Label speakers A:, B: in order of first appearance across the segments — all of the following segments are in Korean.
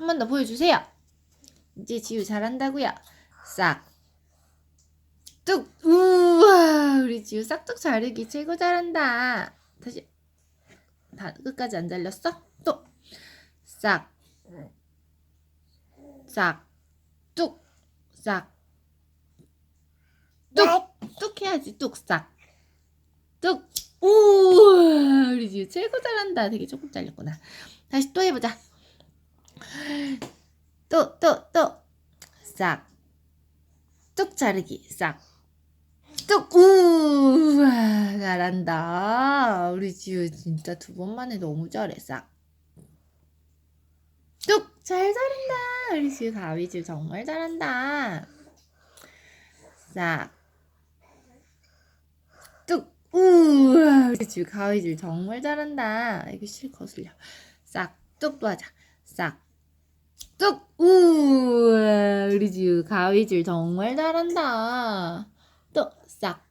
A: 한 번 더 보여주세요. 이제 지우 잘한다고요. 싹. 뚝. 우와, 우리 지우 싹둑 자르기 최고 잘한다. 다시. 다 끝까지 안 잘렸어? 또. 싹. 싹. 뚝. 싹. 뚝. 뚝 해야지. 뚝. 싹. 뚝. 우와, 우리 지우 최고 잘한다. 되게 조금 잘렸구나. 다시 또 해보자. 또, 또, 또. 싹. 뚝 자르기. 싹. 뚝. 우와, 잘한다. 우리 지우 진짜 두 번 만에 너무 잘해. 싹. 뚝. 잘 자른다. 우리 지우 가위질 정말 잘한다. 싹. 뚝. 우와, 우리 지우 가위질 정말 잘한다. 이거 실 거슬려. 싹. 뚝도 하자. 싹. 뚝! 우와, 우리 지우 가위질 정말 잘한다. 또, 싹.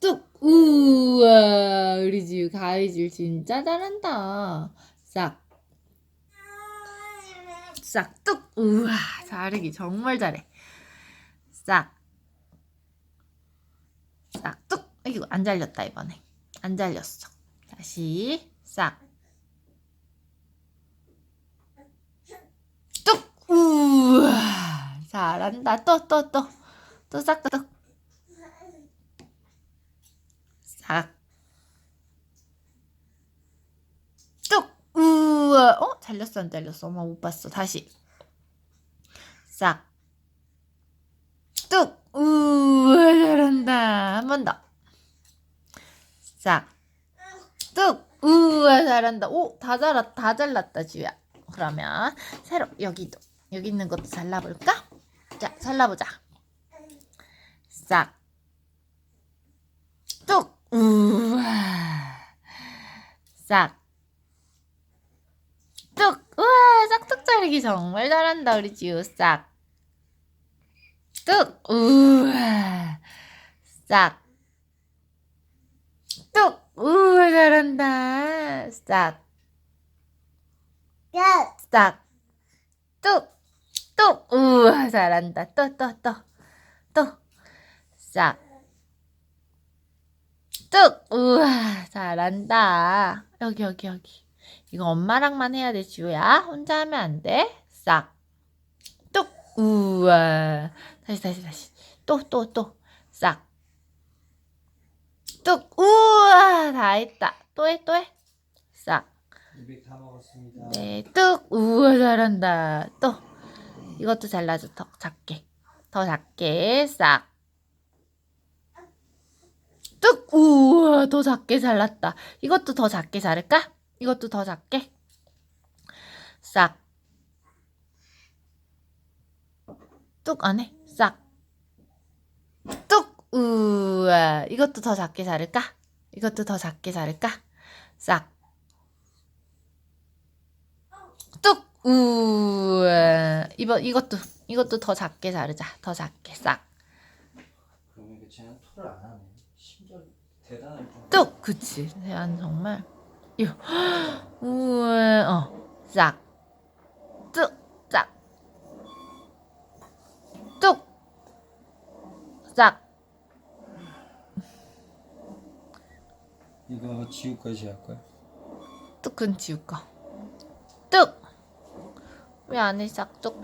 A: 뚝! 우와, 우리 지우 가위질 진짜 잘한다. 싹. 싹, 뚝! 우와, 자르기 정말 잘해. 싹. 싹, 뚝! 이거 안 잘렸다, 이번에. 안 잘렸어. 다시, 싹. 뚝! 우와, 잘한다. 또, 또, 또. 또 싹, 또. 싹. 뚝! 우와, 어? 잘렸어, 안 잘렸어? 엄마 못 봤어. 다시. 싹. 뚝! 우와, 잘한다. 한 번 더. 싹. 뚝! 우와, 잘한다. 오, 다 잘랐, 다 잘랐다, 지우야. 그러면 새로 여기도 여기 있는 것도 잘라볼까? 자, 잘라보자. 싹. 뚝. 우와. 싹. 뚝. 우와, 싹둑 자르기 정말 잘한다, 우리 지우. 싹. 뚝. 우와. 싹. 뚝. 우와, 잘한다. 싹.
B: 야,
A: 싹. 뚝. 뚝. 우와, 잘한다. 또, 또, 또. 또. 싹. 뚝. 우와, 잘한다. 여기, 여기, 여기. 이거 엄마랑만 해야 돼, 지우야. 혼자 하면 안 돼. 싹. 뚝. 우와. 다시, 다시, 다시. 또, 또, 또. 싹. 뚝. 우와, 다 했다. 또 해, 또 해. 싹.
C: 200다 먹었습니다.
A: 네, 뚝! 우와, 잘한다. 또, 이것도 잘라줘. 더 작게. 더 작게, 싹. 뚝! 우와, 더 작게 잘랐다. 이것도 더 작게 자를까? 이것도 더 작게. 싹. 뚝 안 해. 싹. 뚝! 우와, 이것도 더 작게 자를까? 이것도 더 작게 자를까? 싹. 뚝! 우와. 이번, 이것도, 이것도 더 작게 자르자. 더 작게, 싹.
C: 그러면 그 쟤는 토를 안 하네. 심지어 대단한 분.
A: 뚝! 그치. 대안 정말. 이거. 우와, 어. 싹. 뚝! 싹. 뚝! 싹.
C: 이거 지우까지 할 거야?
A: 뚝은 거. 뚝! 왜안 해, 싹, 뚝?